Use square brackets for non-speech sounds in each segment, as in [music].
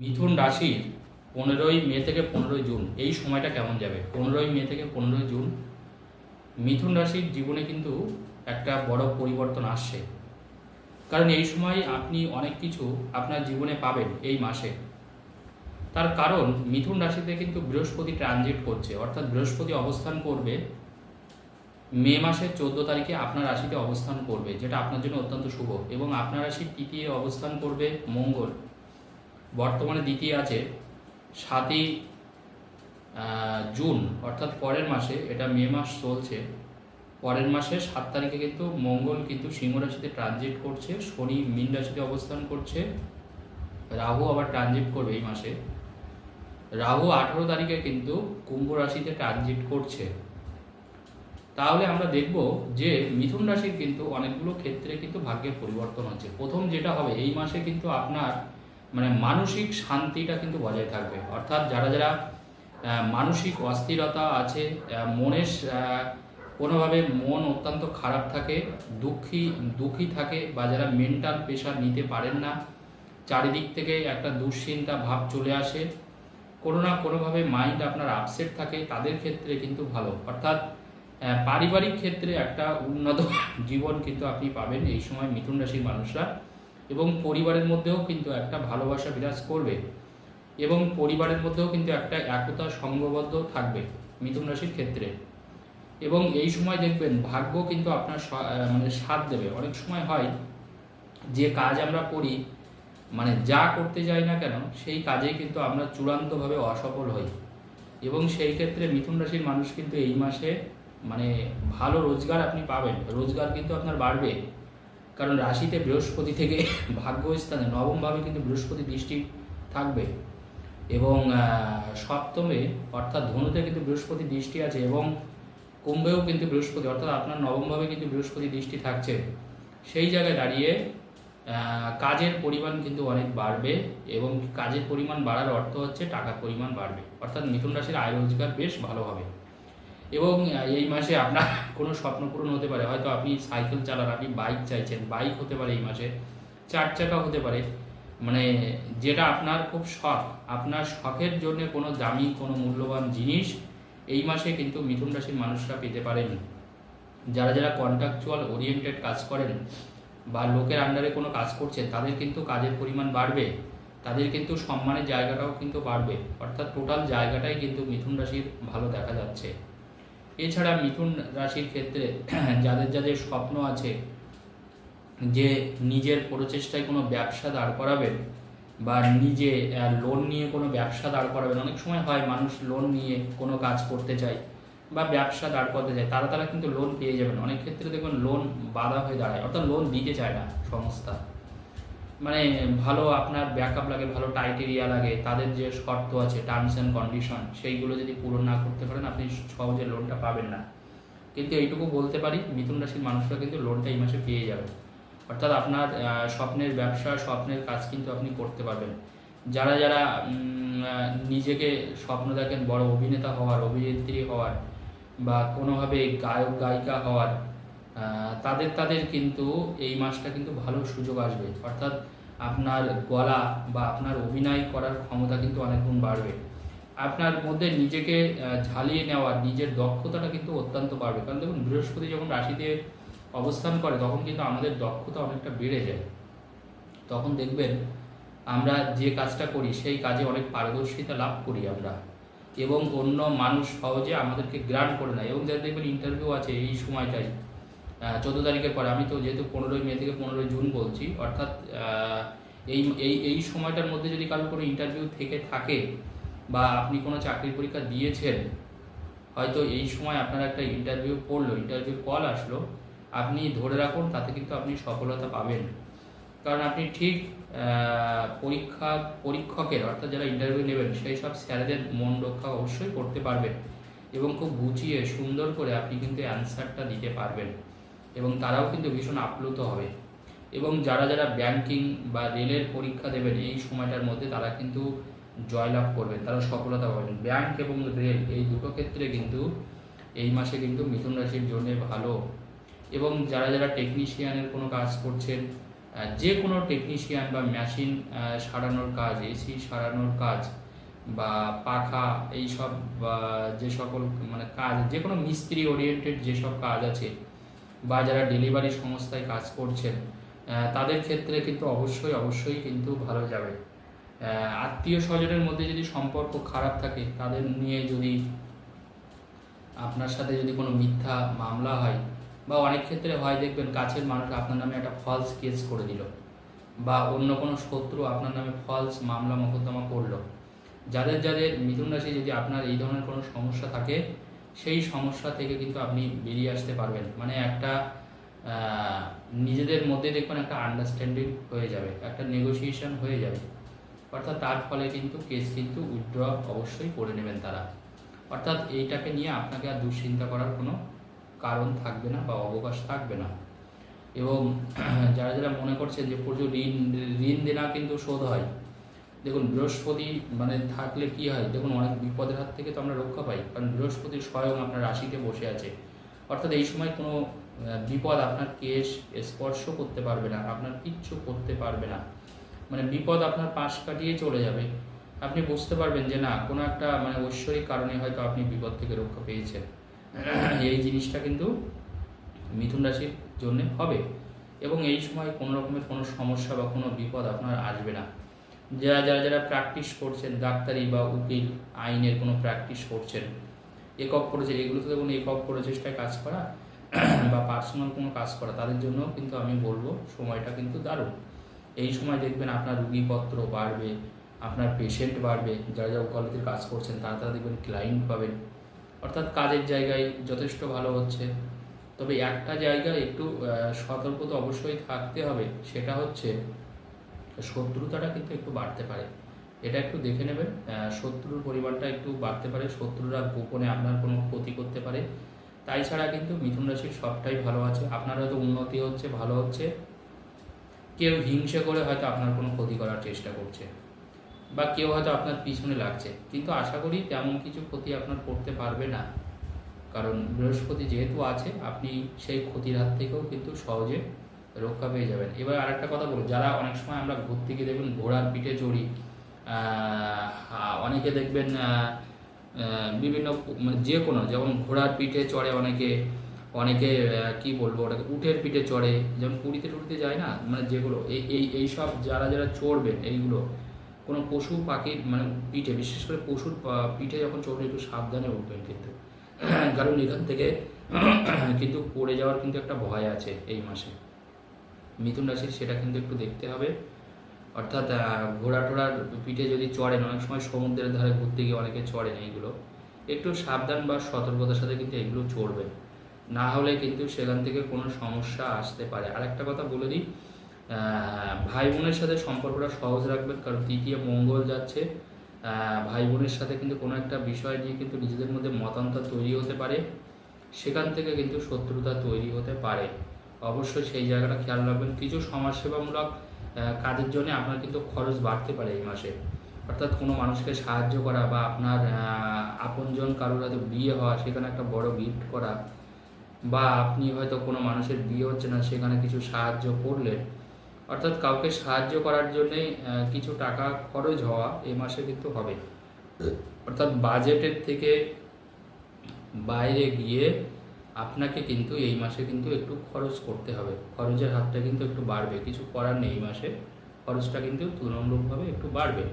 মিথুন রাশির পনেরোই মে থেকে পনেরোই জুন, এই সময়টা কেমন যাবে? পনেরোই মে থেকে পনেরোই জুন। মিথুন রাশির জীবনে কিন্তু একটা বড় পরিবর্তন আসছে। কারণ এই সময় আপনি অনেক কিছু আপনার জীবনে পাবেন এই মাসে। তার কারণ মিথুন রাশিতে কিন্তু বৃহস্পতি ট্রানজিট করছে, অর্থাৎ বৃহস্পতি অবস্থান করবে মে মাসের চোদ্দ তারিখে আপনার রাশিতে অবস্থান করবে, যেটা আপনার জন্য অত্যন্ত শুভ। এবং আপনার রাশির তৃতীয় অবস্থান করবে মঙ্গল। বর্তমানে দ্বিতীয় আছে সাতই জুন, অর্থাৎ পরের মাসে, এটা মে মাস চলছে। পরের মাসে সাত তারিখে কিন্তু মঙ্গল কিন্তু সিংহ রাশিতে ট্রানজিট করছে, শনি মীন রাশিতে অবস্থান করছে। রাহু আবার ট্রানজিট করবে এই মাসে। রাহু আঠারো তারিখে কিন্তু কুম্ভ রাশিতে ট্রানজিট করছে। তাহলে আমরা দেখব যে মিথুন রাশির কিন্তু অনেকগুলো ক্ষেত্রে কিন্তু ভাগ্যের পরিবর্তন হচ্ছে। প্রথম যেটা হবে, এই মাসে কিন্তু আপনার মানে মানসিক শান্তিটা কিন্তু বজায় থাকবে। অর্থাৎ যারা যারা মানসিক অস্থিরতা আছে মনের কোনোভাবে মন অত্যন্ত খারাপ থাকে, দুঃখী দুঃখী থাকে বা যারা মেন্টাল প্রেশার নিতে পারেন না, চারিদিক থেকে একটা দুশ্চিন্তা ভাব চলে আসে, কোনো না কোনোভাবে মাইন্ড আপনার আপসেট থাকে, তাদের ক্ষেত্রে কিন্তু ভালো। অর্থাৎ পারিবারিক ক্ষেত্রে একটা উন্নত জীবন কিন্তু আপনি পাবেন এই সময় মিথুন রাশির মানুষরা। এবং পরিবারের মধ্যেও কিন্তু একটা ভালোবাসা বিরাজ করবে এবং পরিবারের মধ্যেও কিন্তু একটা একতা সঙ্গবদ্ধ থাকবে মিথুন রাশির ক্ষেত্রে। এবং এই সময় দেখবেন ভাগ্য কিন্তু আপনার মানে সাথ দেবে। অনেক সময় হয় যে কাজ আমরা করি মানে যা করতে যাই না কেন, সেই কাজেই কিন্তু আমরা চূড়ান্তভাবে অসফল হই। এবং সেই ক্ষেত্রে মিথুন রাশির মানুষ কিন্তু এই মাসে মানে ভালো রোজগার আপনি পাবেন। রোজগার কিন্তু আপনার বাড়বে। কারণ রাশিতে বৃহস্পতি থেকে ভাগ্য স্থানে নবমভাবে কিন্তু বৃহস্পতি দৃষ্টি থাকবে এবং সপ্তমে অর্থাৎ ধনুতে কিন্তু বৃহস্পতি দৃষ্টি আছে এবং কুম্ভেও কিন্তু বৃহস্পতি, অর্থাৎ আপনার নবমভাবে কিন্তু বৃহস্পতি দৃষ্টি থাকছে। সেই জায়গায় দাঁড়িয়ে কাজের পরিমাণ কিন্তু অনেক বাড়বে এবং কাজের পরিমাণ বাড়ার অর্থ হচ্ছে টাকার পরিমাণ বাড়বে। অর্থাৎ মিথুন রাশির আয় রোজগার বেশ ভালো হবে। এবং এই মাসে আপনার [laughs] কোনো স্বপ্ন পূরণ হতে পারে। হয়তো আপনি সাইকেল চালান, আপনি বাইক চাইছেন, বাইক হতে পারে এই মাসে, চার চাকা হতে পারে। মানে যেটা আপনার খুব শখ, আপনার শখের জন্য কোনো দামি, কোনো মূল্যবান জিনিস এই মাসে কিন্তু মিথুন রাশির মানুষরা পেতে পারেন। যারা যারা কন্ট্রাকচুয়াল ওরিয়েন্টেড কাজ করেন বা লোকের আন্ডারে কোনো কাজ করছেন, তাদের কিন্তু কাজের পরিমাণ বাড়বে। তাদের কিন্তু সম্মানের জায়গাটাও কিন্তু বাড়বে। অর্থাৎ টোটাল জায়গাটাই কিন্তু মিথুন রাশির ভালো দেখা যাচ্ছে। এছাড়া মিথুন রাশির ক্ষেত্রে [clears throat] যাদের যাদের স্বপ্ন আছে যে নিজের প্রচেষ্টায় কোনো ব্যবসা দাঁড় করাবেন বা নিজে লোন নিয়ে কোনো ব্যবসা দাঁড় করাবেন, অনেক সময় হয় মানুষ লোন নিয়ে কোনো কাজ করতে চায় বা ব্যবসা দাঁড় করতে চায়, তারা তারা কিন্তু লোন পেয়ে যাবেন। অনেক ক্ষেত্রে দেখবেন লোন বাধা হয়ে দাঁড়ায়, অর্থাৎ লোন দিতে চায় না সংস্থা। মানে ভালো আপনার ব্যাকআপ লাগে, ভালো টাইটেরিয়া লাগে, তাদের যে শর্ত আছে টার্মস অ্যান্ড কন্ডিশন সেইগুলো যদি পূরণ না করতে পারেন, আপনি সহজে লোনটা পাবেন না। কিন্তু এইটুকু বলতে পারি, মিথুন রাশির মানুষরা কিন্তু লোনটা এই মাসে পেয়ে যাবে। অর্থাৎ আপনার স্বপ্নের ব্যবসা, স্বপ্নের কাজ কিন্তু আপনি করতে পারবেন। যারা যারা নিজেকে স্বপ্ন দেখেন, বড় অভিনেতা হওয়ার, অভিনেত্রী হওয়ার, বা কোনোভাবে গায়ক, গায়িকা হওয়ার তাদের তাদের কিন্তু এই মাসটা কিন্তু ভালো সুযোগ আসবে। অর্থাৎ আপনার গলা বা আপনার অভিনয় করার ক্ষমতা কিন্তু অনেক গুণ বাড়বে। আপনার মধ্যে নিজেকে ঝালিয়ে নেওয়ার নিজের দক্ষতাটা কিন্তু অত্যন্ত বাড়বে। কারণ দেখুন, বৃহস্পতি যখন রাশিতে অবস্থান করে, তখন কিন্তু আমাদের দক্ষতা অনেকটা বেড়ে যায়। তখন দেখবেন আমরা যে কাজটা করি, সেই কাজে অনেক পারদর্শিতা লাভ করি আমরা। এবং অন্য মানুষ সহজে আমাদেরকে গ্রান্ট করে নেয়। এবং যাদের দেখবেন ইন্টারভিউ আছে, এই সময়টাই চোদ্দ তারিখের পরে, আমি তো যেহেতু পনেরোই মে থেকে পনেরোই জুন বলছি, অর্থাৎ এই এই এই সময়টার মধ্যে যদি কারও কোনো ইন্টারভিউ থেকে থাকে বা আপনি কোনো চাকরির পরীক্ষা দিয়েছেন, হয়তো এই সময় আপনার একটা ইন্টারভিউ পড়ল ইন্টারভিউ কল আসলো, আপনি ধরে রাখুন তাতে কিন্তু আপনি সফলতা পাবেন। কারণ আপনি ঠিক পরীক্ষা, পরীক্ষকের, অর্থাৎ যারা ইন্টারভিউ নেবেন, সেই সব স্যারেদের মন রক্ষা অবশ্যই করতে পারবেন এবং খুব গুছিয়ে, সুন্দর করে আপনি কিন্তু অ্যান্সারটা দিতে পারবেন। এবং তারাও কিন্তু ভীষণ আপ্লুত হবে। এবং যারা যারা ব্যাংকিং বা রেলের পরীক্ষা দেবেন, এই সময়টার মধ্যে তারা কিন্তু জয়লাভ করবেন, তারা সফলতা পাবেন। ব্যাংক এবং রেল এই দুটো ক্ষেত্রে কিন্তু এই মাসে কিন্তু মিথুন রাশির জন্য ভালো। এবং যারা যারা টেকনিশিয়ানের কোনো কাজ করছেন যে কোনো টেকনিশিয়ান বা মেশিন সারানোর কাজ এসি সারানোর কাজ বা পাখা এইসব যে সকল মানে কাজ, যে কোনো মিস্ত্রি ওরিয়েন্টেড যেসব কাজ আছে বা যারা ডেলিভারি সংস্থায় কাজ করছেন তাদের ক্ষেত্রে কিন্তু অবশ্যই অবশ্যই কিন্তু ভালো যাবে। আত্মীয় স্বজনের মধ্যে যদি সম্পর্ক খারাপ থাকে, তাদের নিয়ে যদি আপনার সাথে যদি কোনো মিথ্যা মামলা হয়, বা অনেক ক্ষেত্রে হয়, দেখবেন কাছের মানুষ আপনার নামে একটা ফলস কেস করে দিল, বা অন্য কোনো শত্রু আপনার নামে ফলস মামলা মোকদ্দমা করল। যাদের যাদের মিথুন রাশি যদি আপনার এই ধরনের কোনো সমস্যা থাকে সেই সমস্যা থেকে কিন্তু আপনি বেরিয়ে আসতে পারবেন। মানে একটা নিজেদের মধ্যে দেখবেন একটা আন্ডারস্ট্যান্ডিং হয়ে যাবে, একটা নেগোসিয়েশন হয়ে যাবে। অর্থাৎ তার ফলে কিন্তু কেস কিন্তু উইথড্র অবশ্যই করে নেবেন তারা। অর্থাৎ এইটাকে নিয়ে আপনাকে আর দুশ্চিন্তা করার কোনো কারণ থাকবে না বা অবকাশ থাকবে না। এবং [clears throat] যারা যারা মনে করছেন যে প্রচুর ঋণ ঋণ দেনা কিন্তু শোধ হয় দেখুন, বৃহস্পতি মানে থাকলে কি হয়? দেখুন, অনেক বিপদের হাত থেকে তো আমরা রক্ষা পাই, কারণ বৃহস্পতি স্বয়ং আপনার রাশিতে বসে আছে। অর্থাৎ এই সময় কোনো বিপদ আপনার কেশ স্পর্শ করতে পারবে না, আপনার কিচ্ছু করতে পারবে না। মানে বিপদ আপনার পাশ কাটিয়ে চলে যাবে। আপনি বুঝতে পারবেন যে না, কোনো একটা মানে ঐশ্বরিক কারণে হয়তো আপনি বিপদ থেকে রক্ষা পেয়েছেন। [clears throat] এই জিনিসটা কিন্তু মিথুন রাশির জন্য হবে। এবং এই সময় কোনো রকমের কোনো সমস্যা বা কোনো বিপদ আপনার আসবে না। যারা যারা যারা প্র্যাকটিস করছেন, ডাক্তারি বা উকিল, আইনের কোনো প্র্যাকটিস করছেন, একক করেছে এগুলো তো দেখুন একক প্রচেষ্টায় কাজ করা, বা পার্সোনাল কোনো কাজ করা, তাদের জন্য কিন্তু আমি বলব সময়টা কিন্তু দারুণ। এই সময় দেখবেন আপনার রুগীপত্র বাড়বে, আপনার পেশেন্ট বাড়বে, যারা যারা ওকালতির কাজ করছেন, তারা তারা দেখবেন ক্লায়েন্ট পাবেন। অর্থাৎ কাজের জায়গায় যথেষ্ট ভালো হচ্ছে। তবে একটা জায়গায় একটু সতর্ক তো অবশ্যই থাকতে হবে, সেটা হচ্ছে শত্রুতাটা কিন্তু একটু বাড়তে পারে। এটা একটু দেখে নেবেন। শত্রুর পরিমাণটা একটু বাড়তে পারে। শত্রুরা গোপনে আপনার কোনো ক্ষতি করতে পারে। তাই ছাড়া কিন্তু মিথুন রাশির সবটাই ভালো আছে। আপনার হয়তো উন্নতি হচ্ছে, ভালো হচ্ছে। কেউ হিংসে করে হয়তো আপনার কোনো ক্ষতি করার চেষ্টা করছে। বা কেউ হয়তো আপনার পিছনে লাগছে। কিন্তু আশা করি তেমন কিছু ক্ষতি আপনার করতে পারবে না। কারণ বৃহস্পতি যেহেতু আছে, আপনি সেই ক্ষতির হাত থেকেও কিন্তু সহজে রক্ষা পেয়ে যাবেন। এবার আরেকটা কথা বলব যারা অনেক সময় আমরা ঘুরতে গিয়ে দেখবেন ঘোড়ার পিঠে চড়ি অনেকে দেখবেন বিভিন্ন যে কোনো, যেমন ঘোড়ার পিঠে চড়ে অনেকে অনেকে কি বলব ওটাকে উঠের পিঠে চড়ে, যেমন পুরীতে টুরিতে যায় না? মানে যেগুলো, এই এই এই সব যারা যারা চড়বেন এইগুলো, কোনো পশু পাখির মানে পিঠে, বিশেষ করে পশুর পিঠে যখন চড়বে একটু সাবধানে উঠবেন কিন্তু। কারণ এখান থেকে কিন্তু পড়ে যাওয়ার কিন্তু একটা ভয় আছে এই মাসে। মিথুন রাশির সেটা কিন্তু একটু দেখতে হবে। অর্থাৎ ঘোড়া টোড়ার পিঠে যদি চড়েন অনেক সময় সমুদ্রের ধারে ঘুরতে গিয়ে অনেকে চড়েন এইগুলো একটু সাবধান বা সতর্কতার সাথে কিন্তু এগুলো চড়বেন না হলে কিন্তু সেখান থেকে কোনো সমস্যা আসতে পারে। আর একটা কথা বলে দিই ভাই বোনের সাথে সম্পর্কটা সহজ রাখবেন, কারণ তৃতীয় মঙ্গল যাচ্ছে। ভাই বোনের সাথে কিন্তু কোনো একটা বিষয় নিয়ে কিন্তু নিজেদের মধ্যে মতান্তর তৈরি হতে পারে। সেখান থেকে কিন্তু শত্রুতা তৈরি হতে পারে। অবশ্যই সেই জায়গাটা খেয়াল রাখবেন। কিছু সমাজসেবামূলক কাজের জন্য আপনার কিন্তু খরচ বাড়তে পারে এই মাসে। অর্থাৎ কোনো মানুষকে সাহায্য করা বা আপনার আপনজন কারোর হয়তো বিয়ে হওয়া, সেখানে একটা বড় গিফট করা বা আপনি হয়তো কোনো মানুষের বিয়ে হচ্ছে না, সেখানে কিছু সাহায্য করলেন অর্থাৎ কাউকে সাহায্য করার জন্যে কিছু টাকা খরচ হওয়া এই মাসে কিন্তু হবে। অর্থাৎ বাজেটের থেকে বাইরে গিয়ে আপনাকে কিন্তু এই মাসে কিন্তু একটু খরচ করতে হবে। খরচের হাতটা কিন্তু একটু বাড়বে। কিছু করার নেই এই মাসে। খরচটা কিন্তু তুলনামূলকভাবে একটু বাড়বে।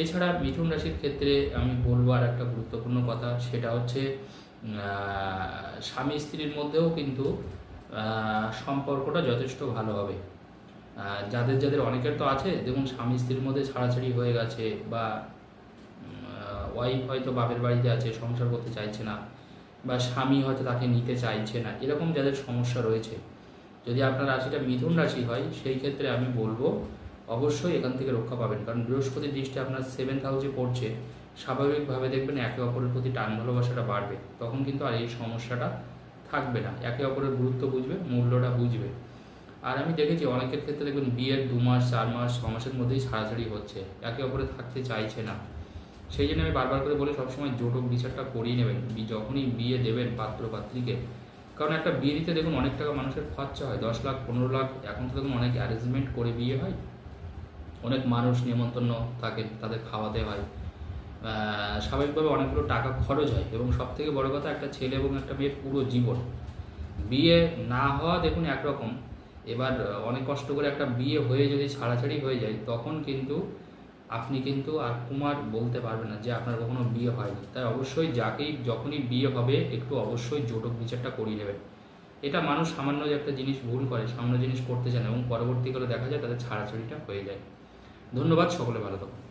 এছাড়া মিথুন রাশির ক্ষেত্রে আমি বলব আর একটা গুরুত্বপূর্ণ কথা, সেটা হচ্ছে স্বামী স্ত্রীর মধ্যেও কিন্তু সম্পর্কটা যথেষ্ট ভালো হবে। যাদের যাদের অনেকের তো আছে, দেখুন স্বামী স্ত্রীর মধ্যে ছাড়াছাড়ি হয়ে গেছে বা ওয়াইফ হয়তো বাপের বাড়িতে আছে, সংসার করতে চাইছে না। বা স্বামী হয়তো তাকে নিতে চাইছে না। এরকম যাদের সমস্যা রয়েছে। যদি আপনার রাশিটা মিথুন রাশি হয়, সেই ক্ষেত্রে আমি বলব, অবশ্যই এখান থেকে রক্ষা পাবেন। কারণ বৃহস্পতির দৃষ্টি আপনার সেভেন্থ হাউসে পড়ছে, স্বাভাবিকভাবে দেখবেন একে অপরের প্রতি টান ভালোবাসাটা বাড়বে। তখন কিন্তু আর এই সমস্যাটা থাকবে না। একে অপরের গুরুত্ব বুঝবে, মূল্যটা বুঝবে। আর আমি দেখেছি অনেকের ক্ষেত্রে দেখবেন বিয়ের দু মাস, চার মাস ছ মাসের মধ্যেই ছাড়াছাড়ি হচ্ছে। একে অপরে থাকতে চাইছে না। সেই জন্য আমি বারবার করে বলি, সবসময় জোটক বিচারটা করিয়ে নেবেন। যখনই বিয়ে দেবেন পাত্র পাত্রীকে কারণ একটা বিয়ে দিতে দেখুন, অনেক টাকা মানুষের খরচা হয়। দশ লাখ, পনেরো লাখ, এখন তো দেখুন অনেক অ্যারেঞ্জমেন্ট করে বিয়ে হয়। অনেক মানুষ নিমন্ত্রণ থাকে, তাদের খাওয়াতে হয়। স্বাভাবিকভাবে অনেকগুলো টাকা খরচ হয়। এবং সব থেকে বড় কথা, একটা ছেলে এবং একটা মেয়ের পুরো জীবন। বিয়ে না হওয়া দেখুন একরকম। এবার অনেক কষ্ট করে একটা বিয়ে হয়ে যদি ছাড়াছাড়ি হয়ে যায়, তখন কিন্তু আপনি কিন্তু আর কুমার বলতে পারবেন না যে আপনার কখনো বিয়ে হয়নি। তাই অবশ্যই যাকেই যখনই বিয়ে হবে, একটু অবশ্যই জোটক বিচারটা করিয়ে নেবেন। এটা মানুষ সামান্য যে একটা জিনিস ভুল করে, সামান্য জিনিস করতে চান এবং পরবর্তীকালে দেখা যায় তাদের ছাড়াছড়িটা হয়ে যায়। ধন্যবাদ, সকলে ভালো থাকুন।